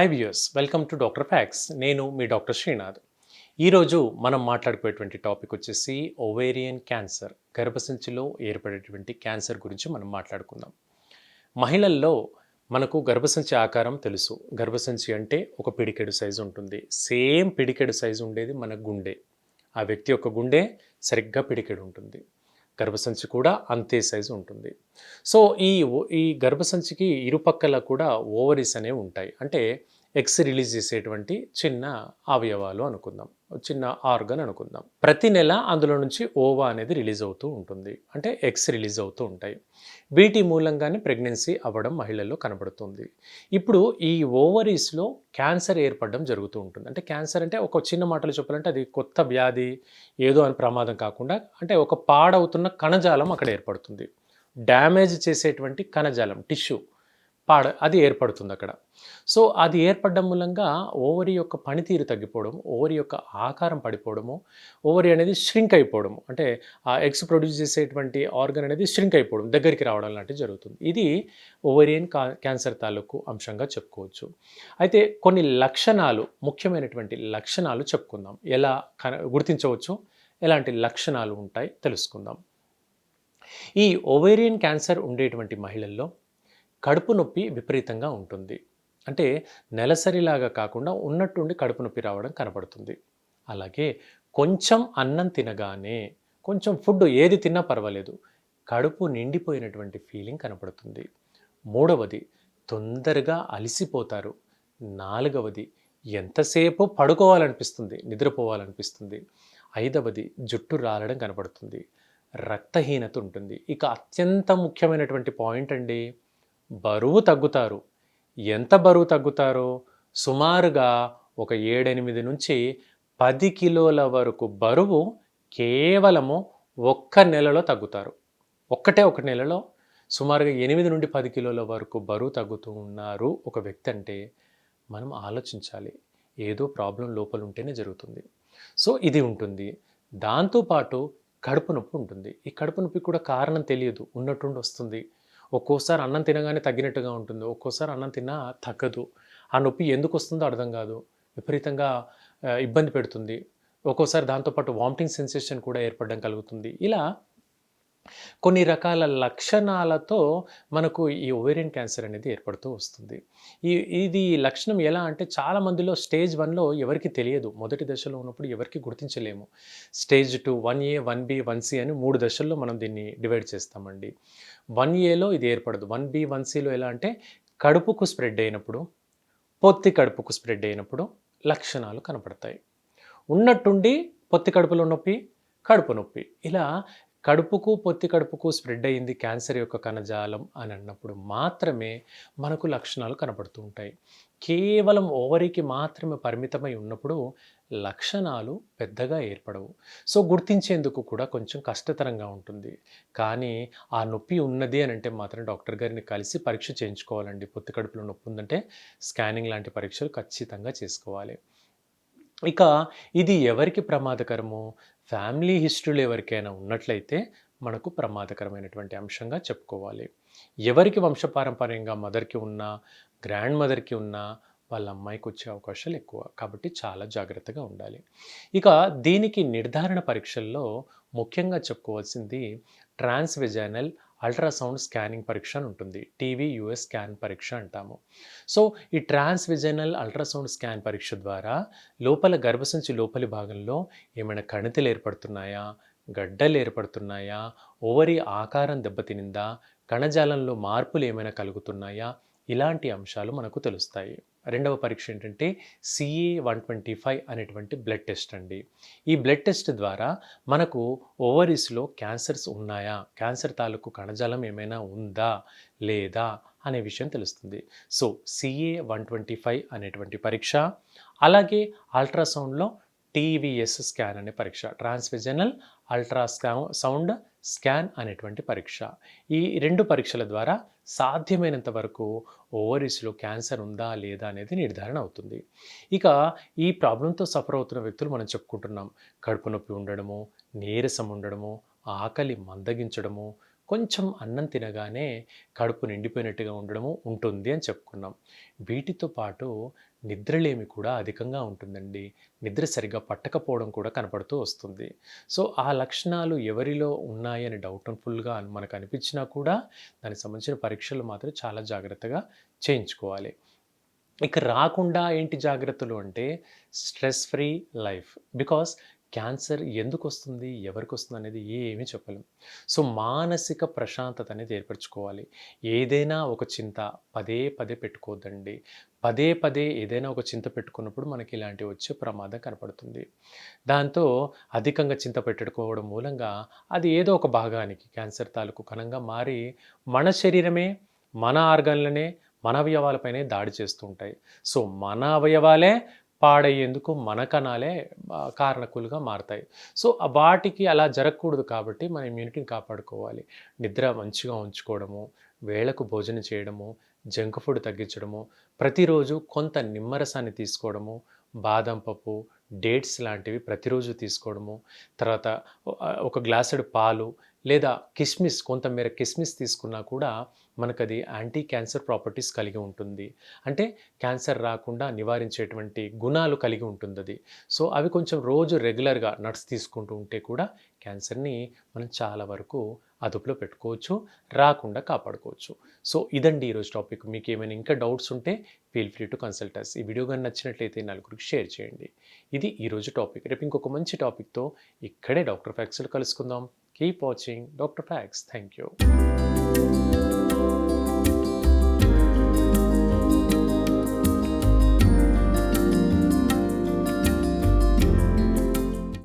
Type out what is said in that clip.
Hi viewers welcome to doctor facts నేను మీ doctor Srinath ఈరోజు మనం మాట్లాడుకునేటువంటి టాపిక్ వచ్చేసి ఓవేరియన్ క్యాన్సర్ గర్భసంచిలో ఏర్పడేటువంటి క్యాన్సర్ గురించి మనం మాట్లాడుకుందాం. మహిళల్లో మనకు గర్భసంచి ఆకారం తెలుసు. గర్భసంచి అంటే ఒక పిడికెడు సైజు ఉంటుంది. సేమ్ పిడికెడు సైజు ఉండేది మన గుండె. ఆ వ్యక్తి యొక్క గుండె సరిగ్గా పిడికెడు ఉంటుంది. గర్భసంచి కూడా అంతే సైజు ఉంటుంది. సో ఈ ఓ- ఈ గర్భసంచికి ఇరుపక్కల కూడా ఓవరీస్ అనేవి ఉంటాయి. అంటే ఎక్స్ రిలీజ్ చేసేటువంటి చిన్న అవయవాలు అనుకుందాం. చిన్న ఆర్గన్ అనుకుందాం. ప్రతి నెల అందులో నుంచి ఓవా అనేది రిలీజ్ అవుతూ ఉంటుంది. అంటే ఎగ్స్ రిలీజ్ అవుతూ ఉంటాయి. వీటి మూలంగానే ప్రెగ్నెన్సీ అవ్వడం మహిళల్లో కనబడుతుంది. ఇప్పుడు ఈ ఓవరీస్లో క్యాన్సర్ ఏర్పడడం జరుగుతూ ఉంటుంది. అంటే క్యాన్సర్ అంటే ఒక చిన్న మాటలు చెప్పాలంటే అది కొత్త వ్యాధి ఏదో అని ప్రమాదం కాకుండా అంటే ఒక పాడవుతున్న కణజాలం అక్కడ ఏర్పడుతుంది. డ్యామేజ్ చేసేటువంటి కణజాలం టిష్యూ పాడ అది ఏర్పడుతుంది అక్కడ. సో అది ఏర్పడడం మూలంగా ఓవరి యొక్క పనితీరు తగ్గిపోవడం ఓవరి యొక్క ఆకారం పడిపోవడము ఓవరి అనేది ష్రింక్ అయిపోవడము. అంటే ఆ ఎగ్స్ ప్రొడ్యూస్ చేసేటువంటి ఆర్గన్ అనేది ష్రింక్ అయిపోవడం దగ్గరికి రావడం లాంటివి జరుగుతుంది. ఇది ఓవరియన్ కా క్యాన్సర్ తాలూకు అంశంగా చెప్పుకోవచ్చు. అయితే కొన్ని లక్షణాలు ముఖ్యమైనటువంటి లక్షణాలు చెప్పుకుందాం. ఎలా కన గుర్తించవచ్చు? ఎలాంటి లక్షణాలు ఉంటాయి? తెలుసుకుందాం. ఈ ఓవేరియన్ క్యాన్సర్ ఉండేటువంటి మహిళల్లో కడుపు నొప్పి విపరీతంగా ఉంటుంది. అంటే నెలసరిలాగా కాకుండా ఉన్నట్టుండి కడుపు నొప్పి రావడం కనపడుతుంది అలాగే కొంచెం అన్నం తినగానే కొంచెం ఫుడ్ ఏది తిన్నా పర్వాలేదు కడుపు నిండిపోయినటువంటి ఫీలింగ్ కనపడుతుంది మూడవది తొందరగా అలసిపోతారు. నాలుగవది ఎంతసేపు పడుకోవాలనిపిస్తుంది నిద్రపోవాలనిపిస్తుంది. ఐదవది జుట్టు రాలడం కనపడుతుంది రక్తహీనత ఉంటుంది. ఇక అత్యంత ముఖ్యమైనటువంటి పాయింట్ అండి బరువు తగ్గుతారు. ఎంత బరువు తగ్గుతారో సుమారుగా ఒక ఏడెనిమిది నుంచి పది కిలోల వరకు బరువు కేవలము ఒక్క నెలలో తగ్గుతారు. ఒక్కటే ఒక నెలలో సుమారుగా ఎనిమిది నుండి పది కిలోల వరకు బరువు తగ్గుతూ ఉన్నారు ఒక వ్యక్తి అంటే మనం ఆలోచించాలి. ఏదో ప్రాబ్లం లోపల ఉంటేనే జరుగుతుంది. సో ఇది ఉంటుంది. దాంతోపాటు కడుపు నొప్పి ఉంటుంది. ఈ కడుపు నొప్పి కూడా కారణం తెలియదు. ఉన్నట్టుండి వస్తుంది. ఒక్కోసారి అన్నం తినగానే తగ్గినట్టుగా ఉంటుంది. ఒక్కోసారి అన్నం తిన్నా తగ్గదు. ఆ నొప్పి ఎందుకు వస్తుందో అర్థం కాదు. విపరీతంగా ఇబ్బంది పెడుతుంది. ఒక్కోసారి దాంతోపాటు వామిటింగ్ సెన్సేషన్ కూడా ఏర్పడడం కలుగుతుంది. ఇలా కొన్ని రకాల లక్షణాలతో మనకు ఈ ఓవేరియన్ క్యాన్సర్ అనేది ఏర్పడుతూ వస్తుంది. ఈ ఇది లక్షణం ఎలా అంటే చాలా మందిలో స్టేజ్ వన్లో ఎవరికి తెలియదు. మొదటి దశలో ఉన్నప్పుడు ఎవరికి గుర్తించలేము. Stage two one A one B one C అని మూడు దశల్లో మనం దీన్ని డివైడ్ చేస్తామండి. వన్ ఏలో ఇది ఏర్పడదు. వన్ బి వన్ సిలో ఎలా అంటే కడుపుకు స్ప్రెడ్ అయినప్పుడు పొత్తి కడుపుకు స్ప్రెడ్ అయినప్పుడు లక్షణాలు కనపడతాయి. ఉన్నట్టుండి పొత్తి కడుపులో నొప్పి కడుపు నొప్పి. ఇలా కడుపుకు పొత్తి కడుపుకు స్ప్రెడ్ అయింది క్యాన్సర్ యొక్క కణజాలం అని అన్నప్పుడు మాత్రమే మనకు లక్షణాలు కనబడుతూ ఉంటాయి. కేవలం ఓవరికి మాత్రమే పరిమితమై ఉన్నప్పుడు లక్షణాలు పెద్దగా ఏర్పడవు. సో గుర్తించేందుకు కూడా కొంచెం కష్టతరంగా ఉంటుంది. కానీ ఆ నొప్పి ఉన్నది అని అంటే మాత్రం డాక్టర్ గారిని కలిసి పరీక్ష చేయించుకోవాలండి. పొత్తి కడుపులో నొప్పి ఉందంటే స్కానింగ్ లాంటి పరీక్షలు ఖచ్చితంగా చేసుకోవాలి. ఇక ఇది ఎవరికి ప్రమాదకరము? ఫ్యామిలీ హిస్టరీలో ఎవరికైనా ఉన్నట్లయితే మనకు ప్రమాదకరమైనటువంటి అంశంగా చెప్పుకోవాలి. ఎవరికి వంశపారంపర్యంగా మదర్కి ఉన్నా గ్రాండ్ మదర్కి ఉన్నా వాళ్ళ అమ్మాయికి వచ్చే అవకాశాలు ఎక్కువ. కాబట్టి చాలా జాగ్రత్తగా ఉండాలి. ఇక దీనికి నిర్ధారణ పరీక్షల్లో ముఖ్యంగా చెప్పుకోవాల్సింది ట్రాన్స్వెజైనల్ అల్ట్రాసౌండ్ స్కానింగ్ పరీక్ష అని ఉంటుంది. టీవీ యుఎస్ స్కాన్ పరీక్ష అంటాము. సో ఈ ట్రాన్స్విజనల్ అల్ట్రాసౌండ్ స్కాన్ పరీక్ష ద్వారా లోపల గర్భసంచి లోపలి భాగంలో ఏమైనా కణితులు ఏర్పడుతున్నాయా? గడ్డలు ఏర్పడుతున్నాయా? ఓవరి ఆకారం దెబ్బతినిందా? కణజాలంలో మార్పులు ఏమైనా కలుగుతున్నాయా? ఇలాంటి అంశాలు మనకు తెలుస్తాయి. రెండవ పరీక్ష ఏంటంటే సిఏ వన్ ట్వంటీ ఫైవ్ అనేటువంటి బ్లడ్ టెస్ట్ అండి. ఈ బ్లడ్ టెస్ట్ ద్వారా మనకు ఓవరీస్లో క్యాన్సర్స్ ఉన్నాయా? క్యాన్సర్ తాలూకు కణజాలం ఏమైనా ఉందా? లేదా? అనే విషయం తెలుస్తుంది. So CA one twenty five అనేటువంటి పరీక్ష అలాగే అల్ట్రాసౌండ్లో టీవీఎస్ స్కాన్ అనే పరీక్ష ట్రాన్స్విజనల్ అల్ట్రా సౌండ్ స్కాన్ అనేటువంటి పరీక్ష. ఈ రెండు పరీక్షల ద్వారా సాధ్యమైనంత వరకు ఓవరీస్లో క్యాన్సర్ ఉందా లేదా అనేది నిర్ధారణ అవుతుంది. ఇక ఈ ప్రాబ్లంతో సఫర్ అవుతున్న వ్యక్తులు మనం చెప్పుకుంటున్నాం. కడుపు నొప్పి ఉండడము నీరసం ఉండడము ఆకలి మందగించడము కొంచెం అన్నం తినగానే కడుపు నిండిపోయినట్టుగా ఉండడము ఉంటుంది అని చెప్పుకున్నాం. వీటితో పాటు నిద్రలేమి కూడా అధికంగా ఉంటుందండి. నిద్ర సరిగ్గా పట్టకపోవడం కూడా కనపడుతూ వస్తుంది. సో ఆ లక్షణాలు ఎవరిలో ఉన్నాయని డౌట్ఫుల్గా మనకు అనిపించినా కూడా దానికి సంబంధించిన పరీక్షలు మాత్రం చాలా జాగ్రత్తగా చేయించుకోవాలి. ఇక రాకుండా ఏంటి జాగ్రత్తలు అంటే stress free life because cancer ఎందుకు వస్తుంది ఎవరికి వస్తుంది అనేది ఏమీ చెప్పలేం. సో మానసిక ప్రశాంతత అనేది ఏర్పరచుకోవాలి. ఏదైనా ఒక చింత పదే పదే పెట్టుకోవద్దండి. పదే పదే ఏదైనా ఒక చింత పెట్టుకున్నప్పుడు మనకి ఇలాంటివి వచ్చే ప్రమాదం కనపడుతుంది. దాంతో అధికంగా చింత పెట్టుకోవడం మూలంగా అది ఏదో ఒక భాగానికి క్యాన్సర్ తాలూకు కణంగా మారి మన శరీరమే మన ఆర్గాన్లనే మన అవయవాలపైనే దాడి చేస్తూ ఉంటాయి. సో మన అవయవాలే పాడయ్యేందుకు మన కణాలే కారణకులుగా మారతాయి. సో వాటికి అలా జరగకూడదు కాబట్టి మన ఇమ్యూనిటీని కాపాడుకోవాలి. నిద్ర మంచిగా ఉంచుకోవడము వేళకు భోజనం చేయడము జంక్ ఫుడ్ తగ్గించడము ప్రతిరోజు కొంత నిమ్మరసాన్ని తీసుకోవడము బాదం పప్పు డేట్స్ లాంటివి ప్రతిరోజు తీసుకోవడము తర్వాత ఒక గ్లాసుడు పాలు లేదా కిస్మిస్ కొంతమేర కిస్మిస్ తీసుకున్నా కూడా మనకు అది యాంటీ క్యాన్సర్ ప్రాపర్టీస్ కలిగి ఉంటుంది. అంటే క్యాన్సర్ రాకుండా నివారించేటువంటి గుణాలు కలిగి ఉంటుంది అది సో అవి కొంచెం రోజు రెగ్యులర్గా నట్స్ తీసుకుంటూ ఉంటే కూడా క్యాన్సర్ని మనం చాలా వరకు అదుపులో పెట్టుకోవచ్చు రాకుండా కాపాడుకోవచ్చు. సో ఇదండి ఈరోజు టాపిక్. మీకు ఏమైనా ఇంకా డౌట్స్ ఉంటే feel free to consult us ఈ వీడియో కానీ నచ్చినట్లయితే నలుగురికి షేర్ చేయండి. ఇది ఈరోజు టాపిక్. రేపు ఇంకొక మంచి టాపిక్తో ఇక్కడే డాక్టర్ ఫ్యాక్స్లో కలుసుకుందాం. Keep watching doctor facts thank you